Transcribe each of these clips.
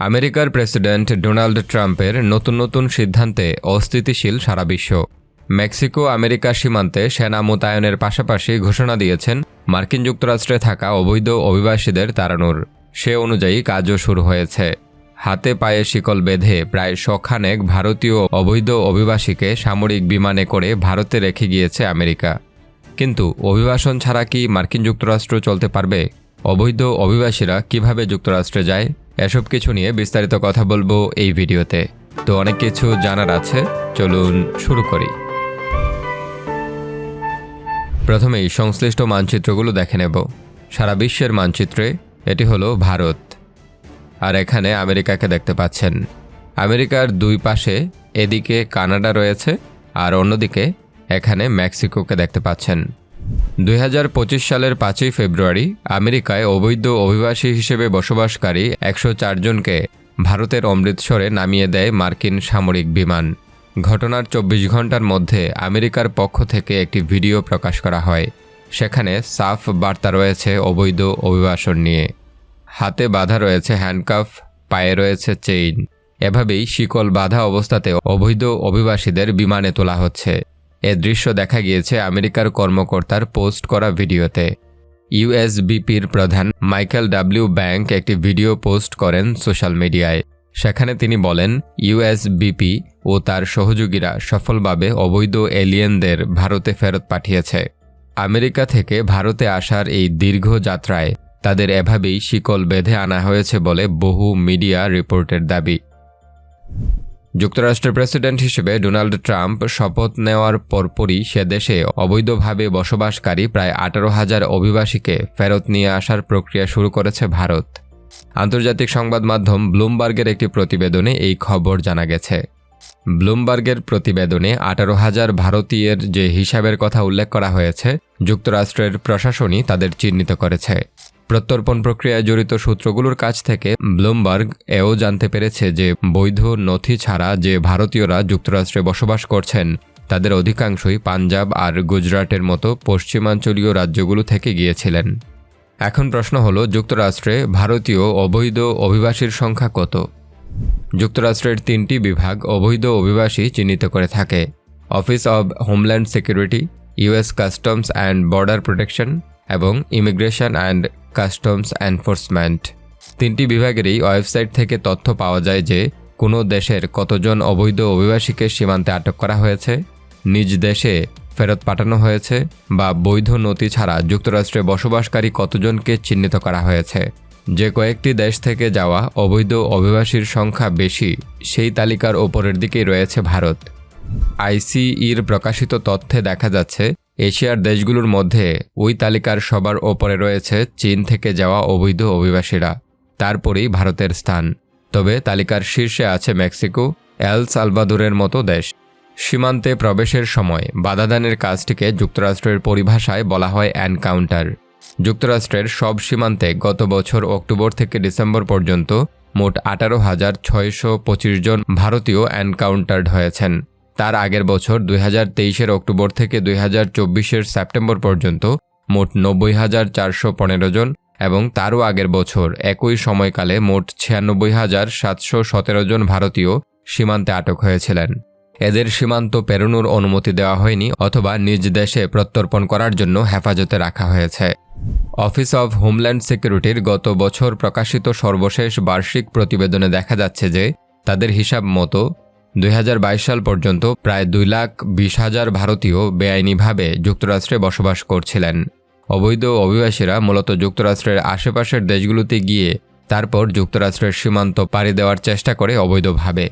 আমেরিকার president Donald ট্রাম্পের নতুন নতুন সিদ্ধান্তে অস্থিতিশীল সারা বিশ্ব। মেক্সিকো আমেরিকা সীমান্তে সেনা মোতায়েনের পাশাপাশি ঘোষণা দিয়েছেন মার্কিন যুক্তরাষ্ট্রে থাকা অবৈধ অভিবাসীদের তাড়ানোর। সে অনুযায়ী কাজও শুরু হয়েছে। হাতে পায়ে শিকল বেঁধে প্রায় শখানেক ভারতীয় অবৈধ অভিবাসীকে সামরিক বিমানে করে ভারতে রেখে গিয়েছে আমেরিকা। কিন্তু অভিবাসন ছাড়া কি মার্কিন যুক্তরাষ্ট্র চলতে পারবে? অবৈধ অভিবাসীরা কীভাবে যুক্তরাষ্ট্রে যায়? এসব কিছু নিয়ে বিস্তারিত কথা বলব এই ভিডিওতে। তো অনেক কিছু জানার আছে, চলুন শুরু করি। প্রথমেই সংশ্লিষ্ট মানচিত্রগুলো দেখে নেব। সারা বিশ্বের মানচিত্রে এটি হলো ভারত। আর এখানে আমেরিকাকে দেখতে পাচ্ছেন। আমেরিকার দুই পাশে এদিকে কানাডা রয়েছে আর অন্যদিকে এখানে মেক্সিকোকে দেখতে পাচ্ছেন। দুই হাজার পঁচিশ সালের পাঁচই ফেব্রুয়ারি আমেরিকায় অবৈধ অভিবাসী হিসেবে বসবাসকারী একশো জনকে ভারতের অমৃতসরে নামিয়ে দেয় মার্কিন সামরিক বিমান। ঘটনার চব্বিশ ঘণ্টার মধ্যে আমেরিকার পক্ষ থেকে একটি ভিডিও প্রকাশ করা হয়। সেখানে সাফ বার্তা রয়েছে অবৈধ অভিবাসন নিয়ে। হাতে বাধা রয়েছে হ্যান্ডকাফ, পায়ে রয়েছে চেইন। এভাবেই শিকল বাধা অবস্থাতে অবৈধ অভিবাসীদের বিমানে তোলা হচ্ছে। এ দৃশ্য দেখা গিয়েছে আমেরিকার কর্মকর্তার পোস্ট করা ভিডিওতে। ইউএসবিপির প্রধান মাইকেল ডাব্লিউ ব্যাংক একটি ভিডিও পোস্ট করেন সোশ্যাল মিডিয়ায়। সেখানে তিনি বলেন, ইউএসবিপি ও তার সহযোগীরা সফলভাবে অবৈধ এলিয়েনদের ভারতে ফেরত পাঠিয়েছে। আমেরিকা থেকে ভারতে আসার এই দীর্ঘ যাত্রায় তাদের এভাবেই শিকল বেঁধে আনা হয়েছে বলে বহু মিডিয়া রিপোর্টের দাবি। যুক্তরাষ্ট্রের প্রেসিডেন্ট হিসেবে ডোনাল্ড ট্রাম্প শপথ নেওয়ার পরপরই সে দেশে অবৈধভাবে বসবাসকারী প্রায় আঠারো হাজার অভিবাসীকে ফেরত নিয়ে আসার প্রক্রিয়া শুরু করেছে ভারত। আন্তর্জাতিক সংবাদ মাধ্যম ব্লুমবার্গের একটি প্রতিবেদনে এই খবর জানা গেছে। ব্লুমবার্গের প্রতিবেদনে আঠারো হাজার ভারতীয়ের যে হিসাবের কথা উল্লেখ করা হয়েছে, যুক্তরাষ্ট্রের প্রশাসনই তাদের চিহ্নিত করেছে। প্রত্যর্পণ প্রক্রিয়ায় জড়িত সূত্রগুলোর কাছ থেকে ব্লুমবার্গ এও জানতে পেরেছে যে বৈধ নথি ছাড়া যে ভারতীয়রা যুক্তরাষ্ট্রে বসবাস করছেন, তাদের অধিকাংশই পাঞ্জাব আর গুজরাটের মতো পশ্চিমাঞ্চলীয় রাজ্যগুলো থেকে গিয়েছিলেন। এখন প্রশ্ন হলো, যুক্তরাষ্ট্রে ভারতীয় অবৈধ অভিবাসীর সংখ্যা কত? যুক্তরাষ্ট্রের তিনটি বিভাগ অবৈধ অভিবাসী চিহ্নিত করে থাকে। Office of homeland security US customs and border protection এবং ইমিগ্রেশন অ্যান্ড কাস্টমস এনফোর্সমেন্ট তিনটি বিভাগেরই ওয়েবসাইট থেকে তথ্য পাওয়া যায় যে, কোনো দেশের কতজন অবৈধ অভিবাসীকে সীমান্তে আটক করা হয়েছে, নিজ দেশে ফেরত পাঠানো হয়েছে, বা বৈধ নথি ছাড়া যুক্তরাষ্ট্রে বসবাসকারী কতজনকে চিহ্নিত করা হয়েছে। যে কয়েকটি দেশ থেকে যাওয়া অবৈধ অভিবাসীর সংখ্যা বেশি, সেই তালিকার ওপরের দিকেই রয়েছে ভারত। আইসিইর প্রকাশিত তথ্যে দেখা যাচ্ছে এশিয়ার দেশগুলোর মধ্যে ওই তালিকার সবার ওপরে রয়েছে চীন থেকে যাওয়া অবৈধ অভিবাসীরা। তারপরেই ভারতের স্থান। তবে তালিকার শীর্ষে আছে মেক্সিকো, এল সালভাদুরের মতো দেশ। সীমান্তে প্রবেশের সময় বাধাদানের কাজটিকে যুক্তরাষ্ট্রের পরিভাষায় বলা হয় এনকাউন্টার। যুক্তরাষ্ট্রের সব সীমান্তে গত বছর অক্টোবর থেকে ডিসেম্বর পর্যন্ত মোট আঠারো হাজার ছয়শো পঁচিশ জন ভারতীয় এনকাউন্টার্ড হয়েছেন। তার আগের বছর দুই হাজার তেইশের অক্টোবর থেকে দুই হাজার চব্বিশের সেপ্টেম্বর পর্যন্ত মোট নব্বই হাজার চারশো পনেরো জন এবং তারও আগের বছর একই সময়কালে মোট ছিয়ানব্বই হাজার সাতশো সতেরো জন ভারতীয় সীমান্তে আটক হয়েছিলেন। এদের সীমান্ত পেরোনোর অনুমতি দেওয়া হয়নি অথবা নিজ দেশে প্রত্যর্পণ করার জন্য হেফাজতে রাখা হয়েছে। অফিস অব হোমল্যান্ড সিকিউরিটির গত বছর প্রকাশিত সর্বশেষ বার্ষিক প্রতিবেদনে দেখা যাচ্ছে যে তাদের হিসাব মতো দুই হাজার বাইশ সাল পর্যন্ত প্রায় দুই লাখ বিশ হাজার ভারতীয় বেআইনিভাবে যুক্তরাষ্ট্রে বসবাস করছিলেন। অবৈধ অভিবাসীরা মূলত যুক্তরাষ্ট্রের আশেপাশের দেশগুলোতে গিয়ে তারপর যুক্তরাষ্ট্রের সীমান্ত পাড়ি দেওয়ার চেষ্টা করে অবৈধভাবে।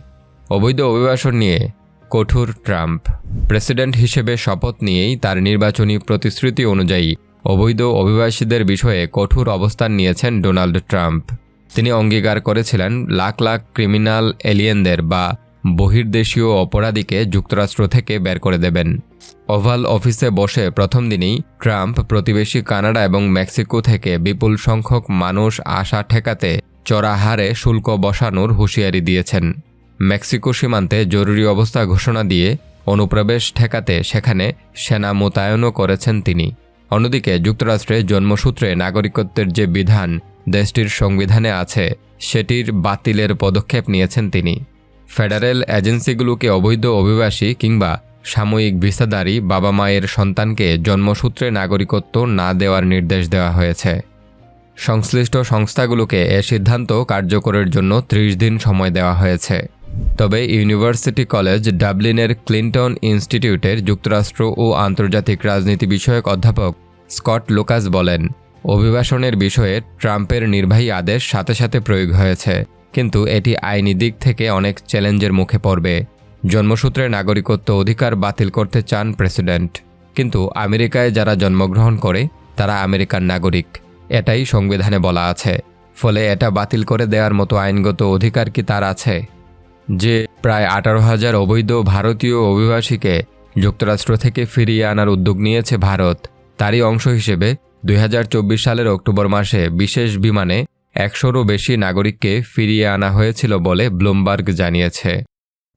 অবৈধ অভিবাসন নিয়ে কঠোর ট্রাম্প। প্রেসিডেন্ট হিসেবে শপথ নিয়েই তার নির্বাচনী প্রতিশ্রুতি অনুযায়ী অবৈধ অভিবাসীদের বিষয়ে কঠোর অবস্থান নিয়েছেন ডোনাল্ড ট্রাম্প। তিনি অঙ্গীকার করেছিলেন লাখ লাখ ক্রিমিনাল এলিয়েনদের বা বহির্দেশীয় অপরাধীকে যুক্তরাষ্ট্র থেকে বের করে দেবেন। ওভাল অফিসে বসে প্রথম দিনেই ট্রাম্প প্রতিবেশী কানাডা এবং মেক্সিকো থেকে বিপুল সংখ্যক মানুষ আসা ঠেকাতে চড়া হারে শুল্ক বসানোর হুঁশিয়ারি দিয়েছেন। মেক্সিকো সীমান্তে জরুরি অবস্থা ঘোষণা দিয়ে অনুপ্রবেশ ঠেকাতে সেখানে সেনা মোতায়েনও করেছেন তিনি। অন্যদিকে যুক্তরাষ্ট্রে জন্মসূত্রে নাগরিকত্বের যে বিধান দেশটির সংবিধানে আছে, সেটির বাতিলের পদক্ষেপ নিয়েছেন তিনি। ফেডারেল এজেন্সিগুলোকে অবৈধ অভিবাসী কিংবা সাময়িক ভিসাদারী বাবা মায়ের সন্তানকে জন্মসূত্রে নাগরিকত্ব না দেওয়ার নির্দেশ দেওয়া হয়েছে। সংশ্লিষ্ট সংস্থাগুলোকে এ সিদ্ধান্ত কার্যকরের জন্য ত্রিশ দিন সময় দেওয়া হয়েছে। তবে ইউনিভার্সিটি কলেজ ডাবলিনের ক্লিন্টন ইনস্টিটিউটের যুক্তরাষ্ট্র ও আন্তর্জাতিক রাজনীতি বিষয়ক অধ্যাপক স্কট লোকাস বলেন, অভিবাসনের বিষয়ে ট্রাম্পের নির্বাহী আদেশ সাথে সাথে প্রয়োগ হয়েছে। কিন্তু এটি আইনি দিক থেকে অনেক চ্যালেঞ্জের মুখে পড়বে। জন্মসূত্রে নাগরিকত্ব অধিকার বাতিল করতে চান প্রেসিডেন্ট। কিন্তু আমেরিকায় যারা জন্মগ্রহণ করে, তারা আমেরিকার নাগরিক। এটাই সংবিধানে বলা আছে। ফলে এটা বাতিল করে দেওয়ার মতো আইনগত অধিকার কি তার আছে? যে প্রায় আঠারো হাজার অবৈধ ভারতীয় অভিবাসীকে যুক্তরাষ্ট্র থেকে ফিরিয়ে আনার উদ্যোগ নিয়েছে ভারত, তারই অংশ হিসেবে দুই হাজার চব্বিশ সালের অক্টোবর মাসে বিশেষ বিমানে একশোরও বেশি নাগরিককে ফিরিয়ে আনা হয়েছিল বলে ব্লুমবার্গ জানিয়েছে।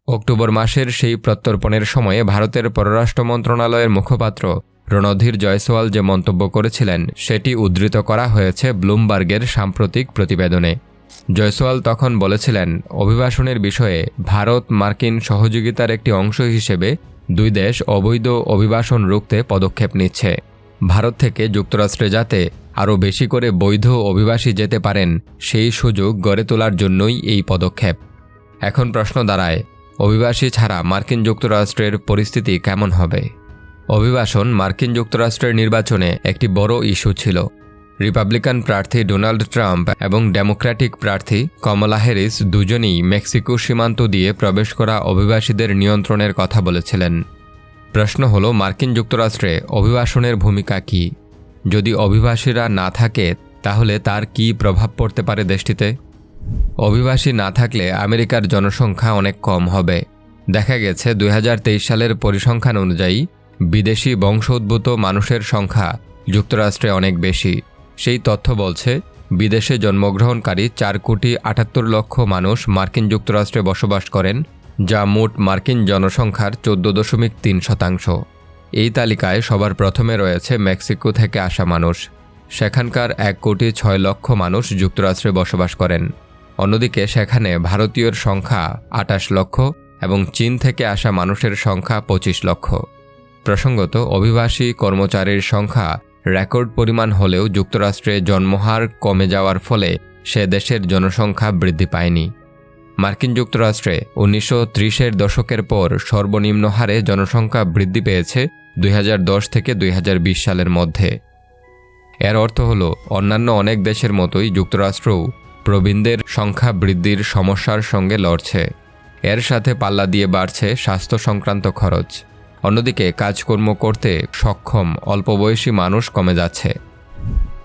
অক্টোবর মাসের সেই প্রত্যর্পণের সময়ে ভারতের পররাষ্ট্র মন্ত্রণালয়ের মুখপাত্র রণধীর জয়সওয়াল যে মন্তব্য করেছিলেন, সেটি উদ্ধৃত করা হয়েছে ব্লুমবার্গের সাম্প্রতিক প্রতিবেদনে। জয়সওয়াল তখন বলেছিলেন, অভিবাসনের বিষয়ে ভারত মার্কিন সহযোগিতার একটি অংশ হিসেবে দুই দেশ অবৈধ অভিবাসন রুখতে পদক্ষেপ নিচ্ছে। ভারত থেকে যুক্তরাষ্ট্রে যাতে আরও বেশি করে বৈধ অভিবাসী যেতে পারেন, সেই সুযোগ গড়ে তোলার জন্যই এই পদক্ষেপ। এখন প্রশ্ন দাঁড়ায়, অভিবাসী ছাড়া মার্কিন যুক্তরাষ্ট্রের পরিস্থিতি কেমন হবে? অভিবাসন মার্কিন যুক্তরাষ্ট্রের নির্বাচনে একটি বড় ইস্যু ছিল। রিপাবলিকান প্রার্থী ডোনাল্ড ট্রাম্প এবং ডেমোক্র্যাটিক প্রার্থী কমলা হ্যারিস দুজনেই মেক্সিকো সীমান্ত দিয়ে প্রবেশ করা অভিবাসীদের নিয়ন্ত্রণের কথা বলেছিলেন। প্রশ্ন হল, মার্কিন যুক্তরাষ্ট্রে অভিবাসনের ভূমিকা কী? যদি অভিবাসীরা না থাকে, তাহলে তার কি প্রভাব পড়তে পারে দেশটিতে? অভিবাসী না থাকলে আমেরিকার জনসংখ্যা অনেক কম হবে। দেখা গেছে, দুই হাজার তেইশ সালের পরিসংখ্যান অনুযায়ী, বিদেশি বংশোদ্ভূত মানুষের সংখ্যা যুক্তরাষ্ট্রে অনেক বেশি। সেই তথ্য বলছে, বিদেশে জন্মগ্রহণকারী চার কোটি আটাত্তর লক্ষ মানুষ মার্কিন যুক্তরাষ্ট্রে বসবাস করেন যা মোট মার্কিন জনসংখ্যার চোদ্দ দশমিক তিন শতাংশ। এই তালিকায় সবার প্রথমে রয়েছে মেক্সিকো থেকে আসা মানুষ। সেখানকার এক কোটি ছয় লক্ষ মানুষ যুক্তরাষ্ট্রে বসবাস করেন। অন্যদিকে সেখানে ভারতীয়র সংখ্যা আটাশ লক্ষ এবং চীন থেকে আসা মানুষের সংখ্যা পঁচিশ লক্ষ। প্রসঙ্গত, অভিবাসী কর্মচারীর সংখ্যা রেকর্ড পরিমাণ হলেও যুক্তরাষ্ট্রে জন্মহার কমে যাওয়ার ফলে সে দেশের জনসংখ্যা বৃদ্ধি পায়নি। মার্কিন যুক্তরাষ্ট্রে উনিশশো ত্রিশের দশকের পর সর্বনিম্ন হারে জনসংখ্যা বৃদ্ধি পেয়েছে দুই হাজার দশ থেকে দুই হাজার বিশ সালের মধ্যে। এর অর্থ হল, অন্যান্য অনেক দেশের মতোই যুক্তরাষ্ট্রও প্রবীণদের সংখ্যা বৃদ্ধির সমস্যার সঙ্গে লড়ছে। এর সাথে পাল্লা দিয়ে বাড়ছে স্বাস্থ্য সংক্রান্ত খরচ। অন্যদিকে, কাজকর্ম করতে সক্ষম অল্প বয়সী মানুষ কমে যাচ্ছে।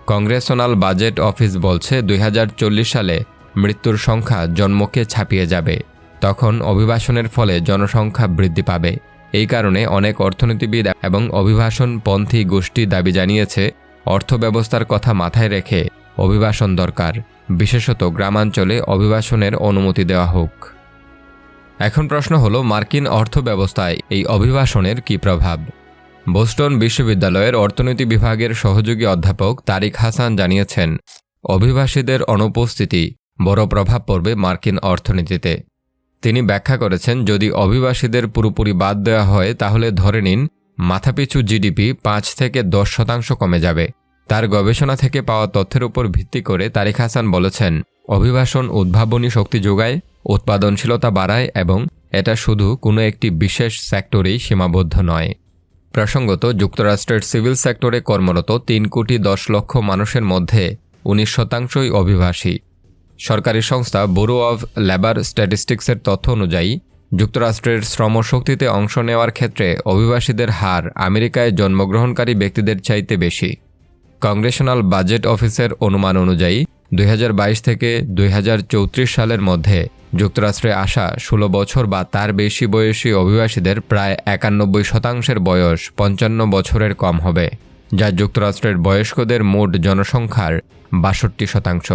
কংগ্রেসনাল বাজেট অফিস বলছে, দুই হাজার চল্লিশ সালে মৃত্যুর সংখ্যা জন্মকে ছাপিয়ে যাবে। তখন অভিবাসনের ফলে জনসংখ্যা বৃদ্ধি পাবে। এই কারণে অনেক অর্থনীতিবিদ এবং অভিবাসনপন্থী গোষ্ঠী দাবি জানিয়েছে, অর্থব্যবস্থার কথা মাথায় রেখে অভিবাসন দরকার। বিশেষত গ্রামাঞ্চলে অভিবাসনের অনুমতি দেওয়া হোক। এখন প্রশ্ন হলো, মার্কিন অর্থব্যবস্থায় এই অভিবাসনের কী প্রভাব? বোস্টন বিশ্ববিদ্যালয়ের অর্থনীতি বিভাগের সহযোগী অধ্যাপক তারিক হাসান জানিয়েছেন, অভিবাসীদের অনুপস্থিতি বড় প্রভাব পড়বে মার্কিন অর্থনীতিতে। তিনি ব্যাখ্যা করেছেন, যদি অভিবাসীদের পুরোপুরি বাদ দেওয়া হয়, তাহলে ধরে নিন, মাথাপিছু জিডিপি পাঁচ থেকে দশ শতাংশ কমে যাবে। তার গবেষণা থেকে পাওয়া তথ্যের উপর ভিত্তি করে তারিক হাসান বলেছেন, অভিবাসন উদ্ভাবনী শক্তি যোগায়, উৎপাদনশীলতা বাড়ায় এবং এটা শুধু কোনো একটি বিশেষ সেক্টরেই সীমাবদ্ধ নয়। প্রসঙ্গত, যুক্তরাষ্ট্রের সিভিল সেক্টরে কর্মরত তিন কোটি দশ লক্ষ মানুষের মধ্যে উনিশ শতাংশই অভিবাসী। সরকারি সংস্থা ব্যুরো অব লেবার স্ট্যাটিস্টিক্সের তথ্য অনুযায়ী, যুক্তরাষ্ট্রের শ্রমশক্তিতে অংশ নেওয়ার ক্ষেত্রে অভিবাসীদের হার আমেরিকায় জন্মগ্রহণকারী ব্যক্তিদের চাইতে বেশি। কংগ্রেশনাল বাজেট অফিসের অনুমান অনুযায়ী, দুই হাজার বাইশ থেকে দুই হাজার চৌত্রিশ সালের মধ্যে যুক্তরাষ্ট্রে আসা ষোলো বছর বা তার বেশি বয়সী অভিবাসীদের প্রায় একানব্বই শতাংশের বয়স পঞ্চান্ন বছরের কম হবে, যা যুক্তরাষ্ট্রের বয়স্কদের মোট জনসংখ্যার বাষট্টি শতাংশ।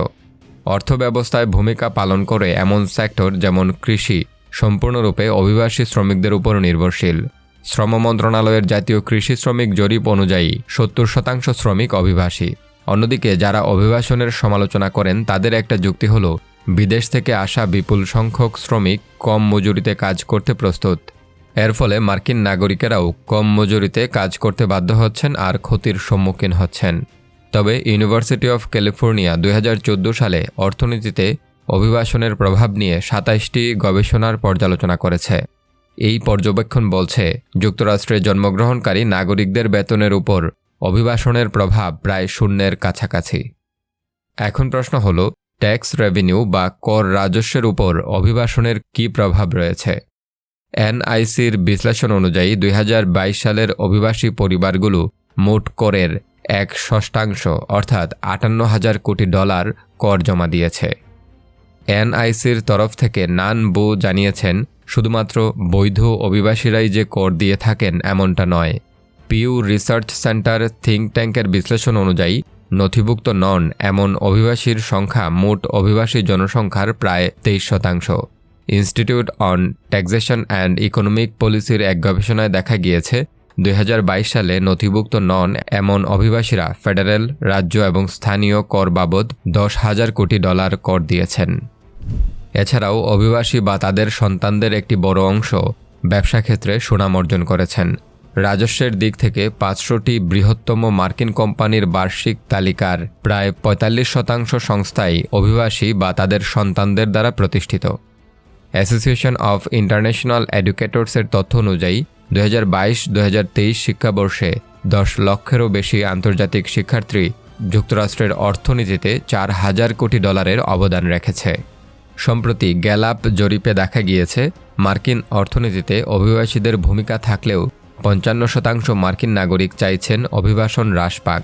অর্থব্যবস্থায় ভূমিকা পালন করে এমন সেক্টর যেমন কৃষি, সম্পূর্ণরূপে অভিবাসী শ্রমিকদের উপর নির্ভরশীল। শ্রম মন্ত্রণালয়ের জাতীয় কৃষি শ্রমিক জরিপ অনুযায়ী, সত্তর শতাংশ শ্রমিক অভিবাসী। অন্যদিকে, যারা অভিবাসনের সমালোচনা করেন, তাদের একটা যুক্তি হল, বিদেশ থেকে আসা বিপুল সংখ্যক শ্রমিক কম মজুরিতে কাজ করতে প্রস্তুত। এর ফলে মার্কিন নাগরিকেরাও কম মজুরিতে কাজ করতে বাধ্য হচ্ছেন আর ক্ষতির সম্মুখীন হচ্ছেন। তবে ইউনিভার্সিটি অফ ক্যালিফোর্নিয়া দুই হাজার চোদ্দ সালে অর্থনীতিতে অভিবাসনের প্রভাব নিয়ে সাতাইশটি গবেষণার পর্যালোচনা করেছে। এই পর্যবেক্ষণ বলছে, যুক্তরাষ্ট্রে জন্মগ্রহণকারী নাগরিকদের বেতনের উপর অভিবাসনের প্রভাব প্রায় শূন্যের কাছাকাছি। এখন প্রশ্ন হল, ট্যাক্স রেভিনিউ বা কর রাজস্বের উপর অভিবাসনের কী প্রভাব রয়েছে? এনআইসির বিশ্লেষণ অনুযায়ী দুই হাজার বাইশ সালের অভিবাসী পরিবারগুলো মোট করের এক ষষ্ঠাংশ, অর্থাৎ আটান্ন হাজার কোটি ডলার কর জমা দিয়েছে। এনআইসির তরফ থেকে নান বু জানিয়েছেন, শুধুমাত্র বৈধ অভিবাসীরাই যে কর দিয়ে থাকেন এমনটা নয়। পিউ রিসার্চ সেন্টার থিঙ্ক ট্যাঙ্কের বিশ্লেষণ অনুযায়ী, নথিভুক্ত নন এমন অভিবাসীর সংখ্যা মোট অভিবাসী জনসংখ্যার প্রায় তেইশ শতাংশ। Institute on taxation and economic পলিসির এক গবেষণায় দেখা গিয়েছে দুই হাজার বাইশ সালে নথিভুক্ত নন এমন অভিবাসীরা ফেডারেল, রাজ্য এবং স্থানীয় কর বাবদ দশ হাজার কোটি ডলার কর দিয়েছেন। এছাড়াও অভিবাসী বা তাদের সন্তানদের একটি বড় অংশ ব্যবসা ক্ষেত্রে সুনাম অর্জন করেছেন। রাজস্বের দিক থেকে পাঁচশোটি বৃহত্তম মার্কিন কোম্পানির বার্ষিক তালিকার প্রায় পঁয়তাল্লিশ শতাংশ সংস্থাই অভিবাসী বা তাদের সন্তানদের দ্বারা প্রতিষ্ঠিত। অ্যাসোসিয়েশন অফ ইন্টারন্যাশনাল এডুকেটরসের তথ্য অনুযায়ী দু হাজার বাইশ দু হাজার তেইশ শিক্ষাবর্ষে দশ লক্ষেরও বেশি আন্তর্জাতিক শিক্ষার্থী যুক্তরাষ্ট্রের অর্থনীতিতে চার হাজার কোটি ডলারের অবদান রেখেছে। সম্প্রতি গ্যালাপ জরিপে দেখা গিয়েছে, মার্কিন অর্থনীতিতে অভিবাসীদের ভূমিকা থাকলেও পঞ্চান্ন শতাংশ মার্কিন নাগরিক চাইছেন অভিবাসন হ্রাস পাক।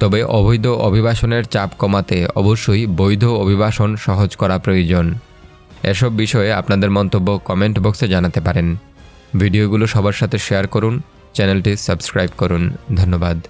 তবে অবৈধ অভিবাসনের চাপ কমাতে অবশ্যই বৈধ অভিবাসন সহজ করা প্রয়োজন। এসব বিষয়ে আপনাদের মন্তব্য কমেন্ট বক্সে জানাতে পারেন। ভিডিওগুলো সবার সাথে শেয়ার করুন চ্যানেলটি সাবস্ক্রাইব করুন। ধন্যবাদ।